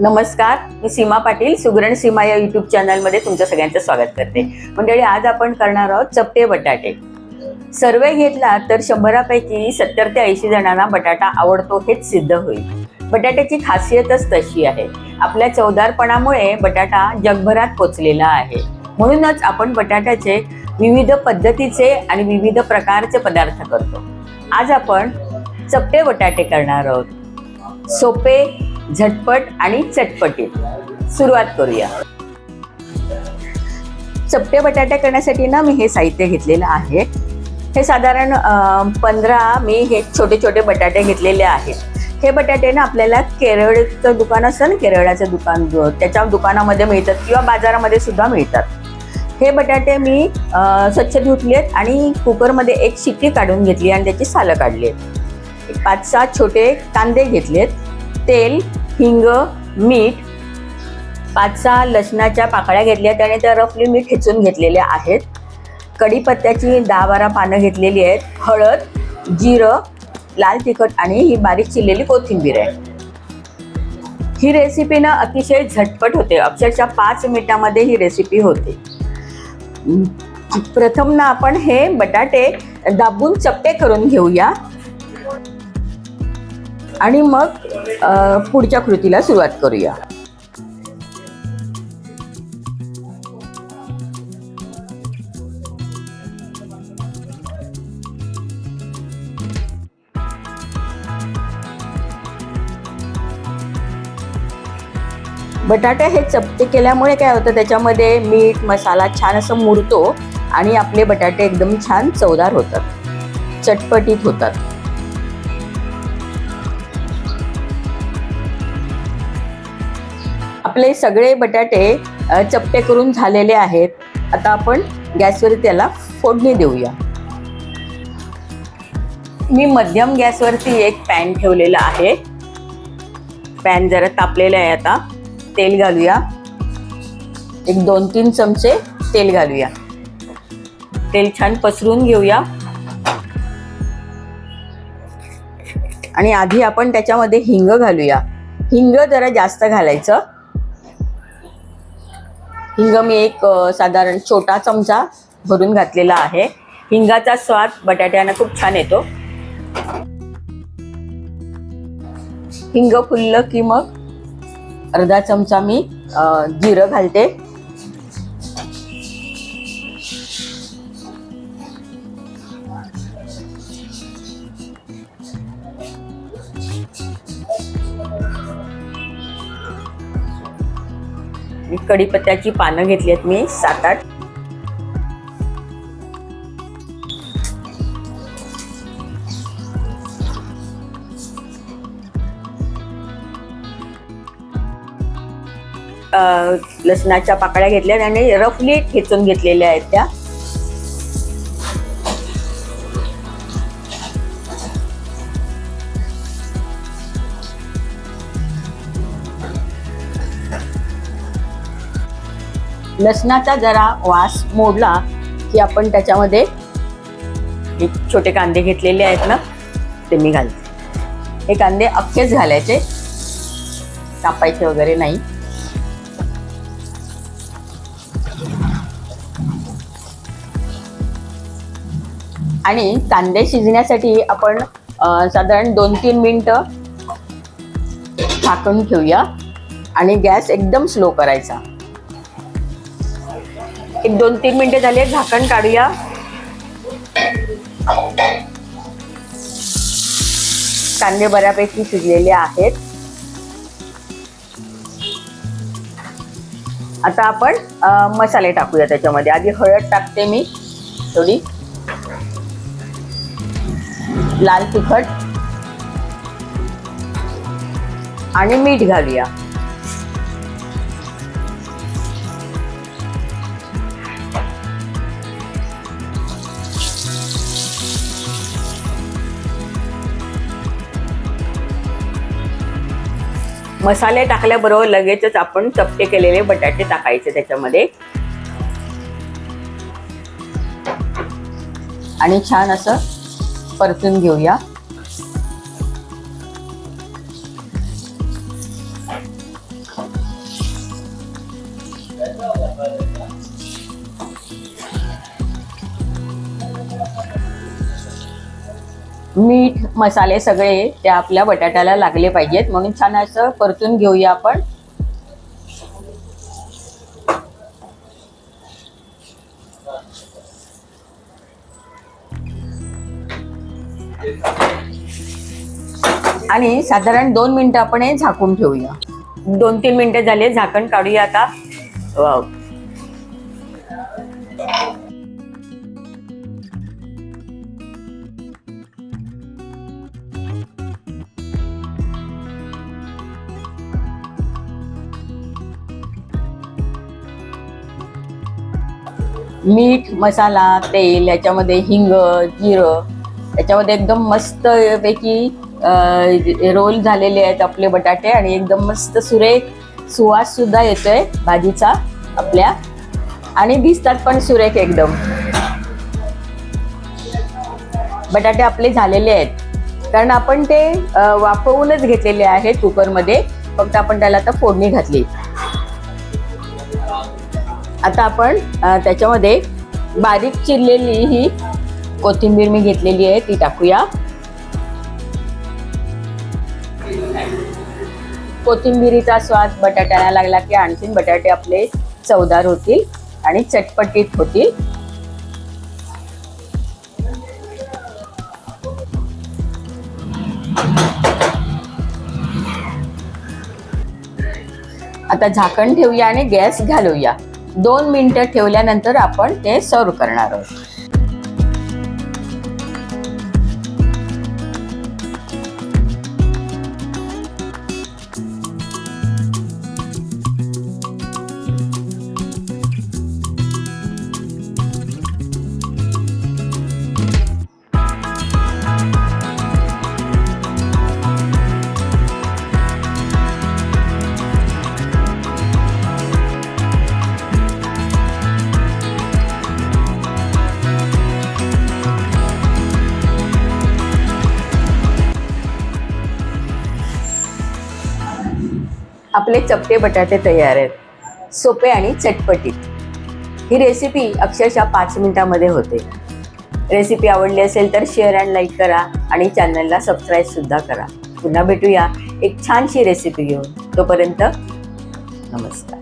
नमस्कार मी सीमा पाटील सुगरण सीमा या युट्यूब चॅनलमध्ये तुमचं सगळ्यांचं स्वागत करते. मंडळी आज आपण करणार आहोत चपटे बटाटे. सर्वे घेतला तर शंभरापैकी सत्तर ते ऐंशी जणांना बटाटा आवडतो हेच सिद्ध होईल. बटाट्याची खासियतच तशी आहे. आपल्या चवदारपणामुळे बटाटा जगभरात पोचलेला आहे. म्हणूनच आपण बटाट्याचे विविध पद्धतीचे आणि विविध प्रकारचे पदार्थ करतो. आज आपण चपटे बटाटे करणार आहोत. सोपे झटपट आणि चटपटीत. सुरुवात करूया. चपटे बटाटे करण्यासाठी ना मी हे साहित्य घेतलेलं आहे. हे साधारण पंधरा मी हे छोटे छोटे बटाटे घेतलेले आहेत. हे बटाटे ना आपल्याला केरळचं दुकान असतं ना केरळाचं दुकान जो त्याच्या दुकानामध्ये मिळतात किंवा बाजारामध्ये सुद्धा मिळतात. हे बटाटे मी स्वच्छ स्वच्छ धुतलेत आणि कुकरमध्ये एक शिट्टी काढून घेतली आणि त्याची सालं काढली आहेत पाच सहा छोटे कांदे घेतलेत. तेल हिंग मीठ पाच सहा लसणाच्या पाकळ्या घेतल्या. आणि त्या रफली मी ठेचून घेतलेल्या आहेत. कढीपत्त्याची दहा बारा पानं घेतलेली आहेत. हळद जिरं लाल तिखट आणि ही बारीक चिरलेली कोथिंबीर आहे. ही रेसिपी ना अतिशय झटपट होते. अक्षरशः पाच मिनिटामध्ये ही रेसिपी होते. प्रथम ना आपण हे बटाटे दाबून चपटे करून घेऊया. आणि मग पुढच्या कृतीला सुरुवात करूया. बटाटे हे चपटे केल्यामुळे काय होतं त्याच्यामध्ये मीठ मसाला छान असं मुरतो आणि आपले बटाटे एकदम छान चवदार होतात. चटपटीत होतात. आपले सगळे बटाटे चपटे करून झालेले आहेत. आता आपण गॅसवर त्याला फोडणी देऊया. मी मध्यम गॅसवरती एक पॅन ठेवलेला आहे. पॅन जरा तापलेला आहे आता. तेल घालूया. एक दोन तीन चमचे तेल घालूया. तेल छान पसरून घेऊया. आणि आधी आपण त्याच्यामध्ये हिंग घालूया. हिंग जरा जास्त घालायचं. हिंग मी एक साधारण छोटा चमचा भरून घातलेला आहे. हिंगाचा स्वाद बटाट्यानं खूप छान येतो. हिंग फुललं की मग अर्धा चमचा मी जिरं घालते. मी कढीपत्त्याची पानं घेतली आहेत मी सात आठ. लसणाच्या पाकळ्या घेतल्या आणि रफली ठेचून घेतलेल्या आहेत त्या. लसणाचा जरा वास मोडला की आपण त्याच्यामध्ये एक छोटे कांदे घेतलेले आहेत ना ते मी घालते. हे कांदे अख्खेच घालायचे. कापायचे वगैरे नाही. आणि कांदे शिजण्यासाठी आपण साधारण दोन तीन मिनटं झाकून ठेवूया. आणि गॅस एकदम स्लो करायचा. एक दोन तीन मिनिटे झाले झाकण काढूया. कांदे बऱ्यापैकी शिजलेले आहेत. आता आपण मसाले टाकूया त्याच्यामध्ये. आधी हळद टाकते मी थोडी. लाल तिखट. आणि मीठ घालूया. मसाले टाकल्याबरोबर लगेचच आपण चपटे केलेले बटाटे टाकायचे त्याच्यामध्ये. आणि छान असं परतून घेऊया. मीठ मसाले सगळे ते आपल्या बटाट्याला लागले पाहिजेत. म्हणून छान असं परतून घेऊया आपण. आणि साधारण दोन मिनिटं आपण हे झाकून ठेवूया. दोन तीन मिनिटं झाले झाकण काढूया आता. मीठ मसाला तेल याच्यामध्ये हिंग जिरं याच्यामध्ये एकदम मस्त पैकी रोल झालेले आहेत आपले बटाटे आणि एकदम मस्त सुरेख सुवास सुद्धा येतोय भाजीचा आपल्या. आणि दिसतात पण सुरेख एकदम. बटाटे आपले झालेले आहेत. कारण आपण ते वाफवूनच घेतलेले आहेत कुकरमध्ये फक्त आपण त्याला आता फोडणी घातली. आता आपण त्याच्यामध्ये बारीक चिरलेली ही कोथिंबीर मी घेतलेली आहे ती टाकूया. कोथिंबिरीचा स्वाद बटाट्याला लागला की आणखीन बटाटे आपले चवदार होतील आणि चटपटीत होतील. आता झाकण ठेवूया आणि गॅस घालूया. दोन मिनिटं ठेवल्यानंतर आपण ते सर्व करणार आहोत. आपले चपटे बटाटे तयार आहेत. सोपे आणि चटपटीत. ही रेसिपी अक्षरशः पाच मिनिटामध्ये होते. रेसिपी आवडली असेल तर शेअर अँड लाईक करा आणि चॅनलला सबस्क्राईबसुद्धा करा. पुन्हा भेटूया एक छानशी रेसिपी घेऊन. तोपर्यंत नमस्कार.